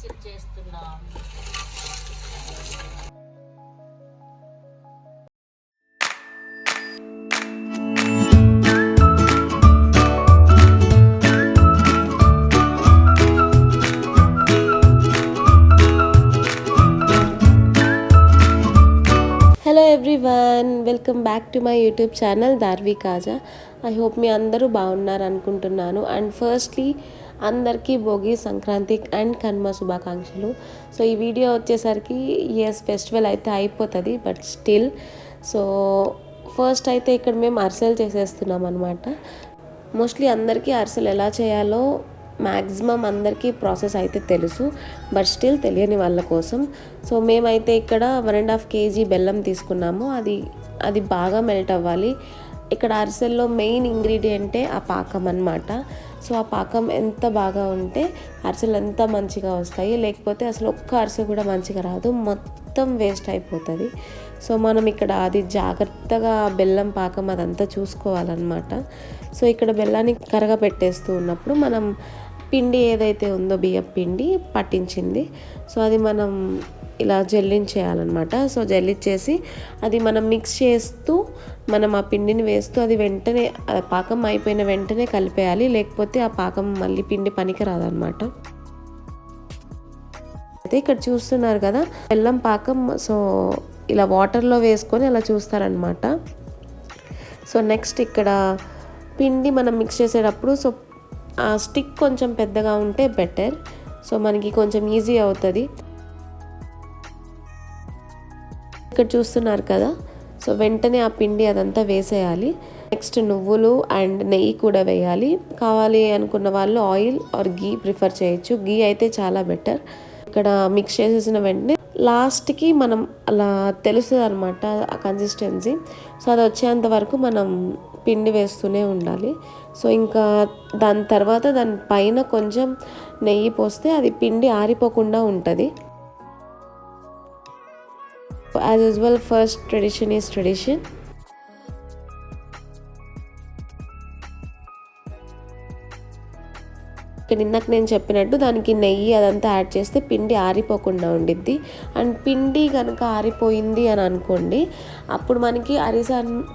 Recipe చేస్తున్నాం. Hello everyone welcome back to my YouTube channel Darvi kaja I hope మీ అందరూ బాగున్నారు అనుకుంటున్నాను అండ్ ఫస్ట్లీ అందరికీ భోగి సంక్రాంతి అండ్ కన్మ శుభాకాంక్షలు. సో ఈ వీడియో వచ్చేసరికి ఎస్ ఫెస్టివల్ అయితే అయిపోతుంది బట్ స్టిల్. సో ఫస్ట్ అయితే ఇక్కడ మేము అరిసెలు చేసేస్తున్నాం అనమాట మోస్ట్లీ అందరికీ అరిసెలు ఎలా చేయాలో మ్యాక్సిమం అందరికీ ప్రాసెస్ అయితే తెలుసు బట్ స్టిల్ తెలియని వాళ్ళ కోసం. సో మేమైతే ఇక్కడ వన్ అండ్ హాఫ్ కేజీ బెల్లం తీసుకున్నాము. అది అది బాగా మెల్ట్ అవ్వాలి. ఇక్కడ అరిసెల్లో మెయిన్ ఇంగ్రీడియంటే ఆ పాకం అనమాట సో ఆ పాకం ఎంత బాగా ఉంటే అరిసెలు ఎంత మంచిగా వస్తాయి. లేకపోతే అసలు ఒక్క అరిసె కూడా మంచిగా రాదు. మొత్తం వేస్ట్ అయిపోతుంది. సో మనం ఇక్కడ అది జాగ్రత్తగా బెల్లం పాకం అదంతా చూసుకోవాలన్నమాట. సో ఇక్కడ బెల్లాన్ని కరగపెట్టేస్తూ ఉన్నప్పుడు మనం పిండి ఏదైతే ఉందో బియ్యం పిండి పట్టించింది. సో అది మనం ఇలా జల్లించేయాలన్నమాట. సో జల్లించేసి అది మనం మిక్స్ చేస్తూ మనం ఆ పిండిని వేస్తూ అది వెంటనే పాకం అయిపోయిన వెంటనే కలిపేయాలి. లేకపోతే ఆ పాకం మళ్ళీ పిండి పనికి రాదనమాట అయితే ఇక్కడ చూస్తున్నారు కదా బెల్లం పాకం సో ఇలా వాటర్లో వేసుకొని అలా చూస్తారనమాట సో నెక్స్ట్ ఇక్కడ పిండి మనం మిక్స్ చేసేటప్పుడు సో ఆ స్టిక్ కొంచెం పెద్దగా ఉంటే బెటర్. సో మనకి కొంచెం ఈజీ అవుతుంది. ఇక్కడ చూస్తున్నారు కదా. సో వెంటనే ఆ పిండి అదంతా వేసేయాలి. నెక్స్ట్ నువ్వులు అండ్ నెయ్యి కూడా వేయాలి. కావాలి అనుకున్న వాళ్ళు ఆయిల్ ఆర్ గీ ప్రిఫర్ చేయొచ్చు. గీ అయితే చాలా బెటర్. ఇక్కడ మిక్స్ చేసేసిన వెంటనే లాస్ట్కి మనం అలా తెలుస్తుంది అనమాట ఆ కన్సిస్టెన్సీ సో అది వచ్చేంత వరకు మనం పిండి వేస్తూనే ఉండాలి. సో ఇంకా దాని తర్వాత దాని పైన కొంచెం నెయ్యి పోస్తే అది పిండి ఆరిపోకుండా ఉంటుంది. As usual first tradition is tradition ఇక్కడ ఇందాక నేను చెప్పినట్టు దానికి నెయ్యి అదంతా యాడ్ చేస్తే పిండి ఆరిపోకుండా ఉండిద్ది. అండ్ పిండి కనుక ఆరిపోయింది అని అనుకోండి అప్పుడు మనకి అరిస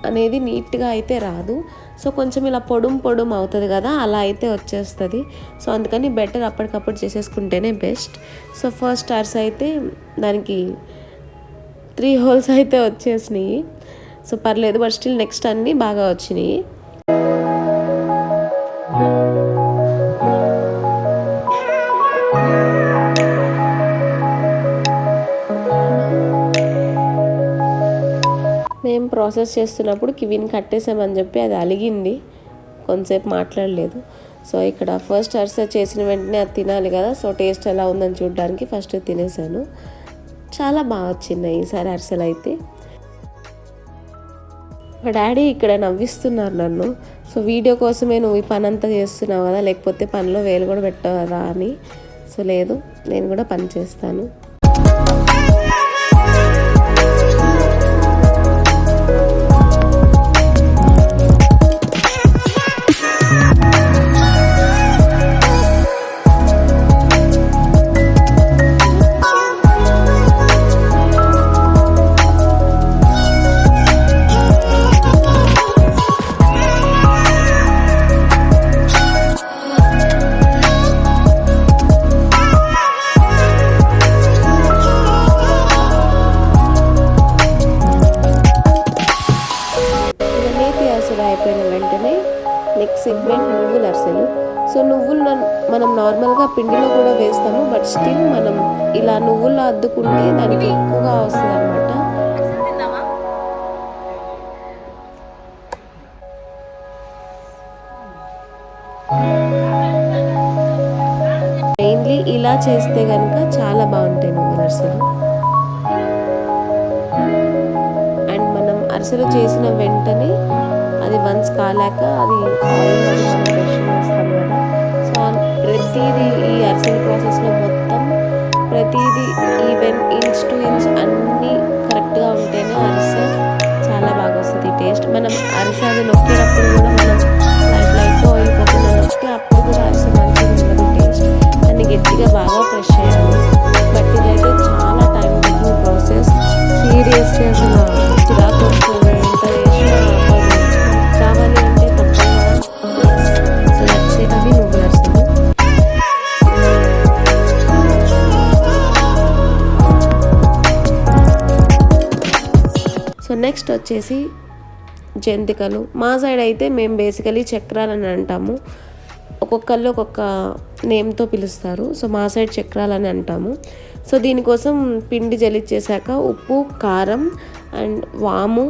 అనేది నీట్గా అయితే రాదు. సో కొంచెం ఇలా పొడుం పొడుం అవుతుంది కదా అలా అయితే వచ్చేస్తుంది. సో అందుకని బెటర్ అప్పటికప్పుడు చేసేసుకుంటేనే బెస్ట్ సో ఫస్ట్ అరిస అయితే దానికి త్రీ హోల్స్ అయితే వచ్చేసినాయి. సో పర్లేదు బట్ స్టిల్ నెక్స్ట్ అన్నీ బాగా వచ్చినాయి. మేము ప్రాసెస్ చేస్తున్నప్పుడు కివిని కట్టేసామని చెప్పి అది అలిగింది. కొంతసేపు మాట్లాడలేదు. సో ఇక్కడ ఫస్ట్ అరిసె చేసిన వెంటనే అది తినాలి కదా. సో టేస్ట్ ఎలా ఉందని చూడడానికి ఫస్ట్ తినేసాను. చాలా బాగా వచ్చినాయి ఈసారి అరిసెలు అయితే. మా డాడీ ఇక్కడ నవ్విస్తున్నారు నన్ను. సో వీడియో కోసమే నువ్వు ఈ పని అంతా చేస్తున్నావు కదా లేకపోతే పనిలో వేలు కూడా పెట్టవరా అని సో లేదు నేను కూడా పని చేస్తాను. సెగ్మెంట్ నువ్వుల అరిసెలు. సో నువ్వులు మనం నార్మల్గా పిండిలో కూడా వేస్తాము. బట్ స్టిల్ మనం ఇలా నువ్వుల్లో అద్దుకుంటే దానికి ఎక్కువగా వస్తుంది అనమాట మెయిన్లీ ఇలా చేస్తే కనుక చాలా బాగుంటాయి నువ్వుల అరిసెలు. అండ్ మనం అరిసెలు చేసిన వెంటనే అది వన్స్ కాలాక అది చేస్తాం కదా. సో ప్రతిదీ ఈ అరిసెల ప్రాసెస్లో మొత్తం ప్రతిదీ ఈవెన్ ఇంచ్ నెక్స్ట్ వచ్చేసి జంతికలు. మా సైడ్ అయితే మేము బేసికలీ చక్రాలని అంటాము. ఒక్కొక్కళ్ళు ఒక్కొక్క నేమ్తో పిలుస్తారు. సో మా సైడ్ చక్రాలని అంటాము. సో దీనికోసం పిండి జలిచ్చేసాక ఉప్పు కారం అండ్ వాము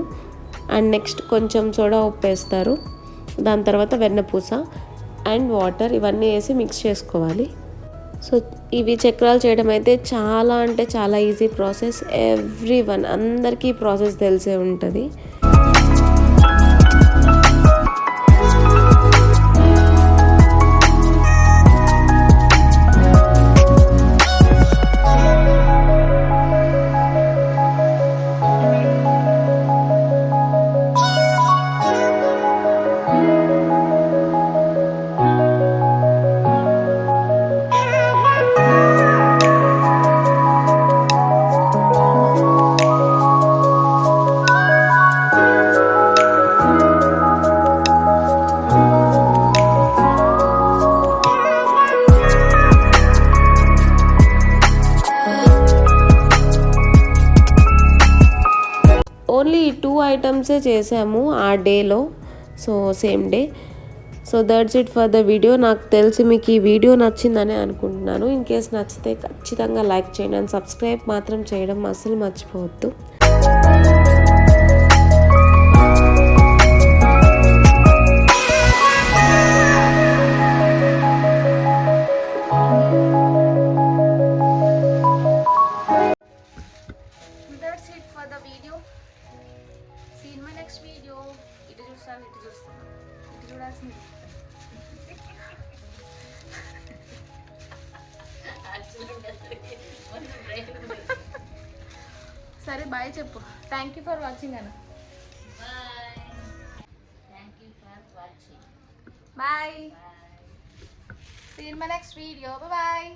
అండ్ నెక్స్ట్ కొంచెం సోడా ఉప్పు వేస్తారు. దాని తర్వాత వెన్నపూస అండ్ వాటర్ ఇవన్నీ వేసి మిక్స్ చేసుకోవాలి. సో ఇవి చక్రాలు చేయడం అయితే చాలా అంటే చాలా ఈజీ ప్రాసెస్ ఎవ్రీ వన్ అందరికీ ప్రాసెస్ తెలిసే ఉంటుంది. ఐటమ్సే చేసాము ఆ డేలో so same day so that's it for the video నాకు తెలిసి మీకు ఈ వీడియో నచ్చిందని అనుకుంటున్నాను. ఇన్ కేస్ నచ్చితే ఖచ్చితంగా లైక్ చేయండి. అండ్ సబ్స్క్రైబ్ మాత్రం చేయడం అస్సలు మర్చిపోవద్దు. బాయ్ చెప్పు. థ్యాంక్ యూ ఫర్ వాచింగ్ అన్న bye see in my next video bye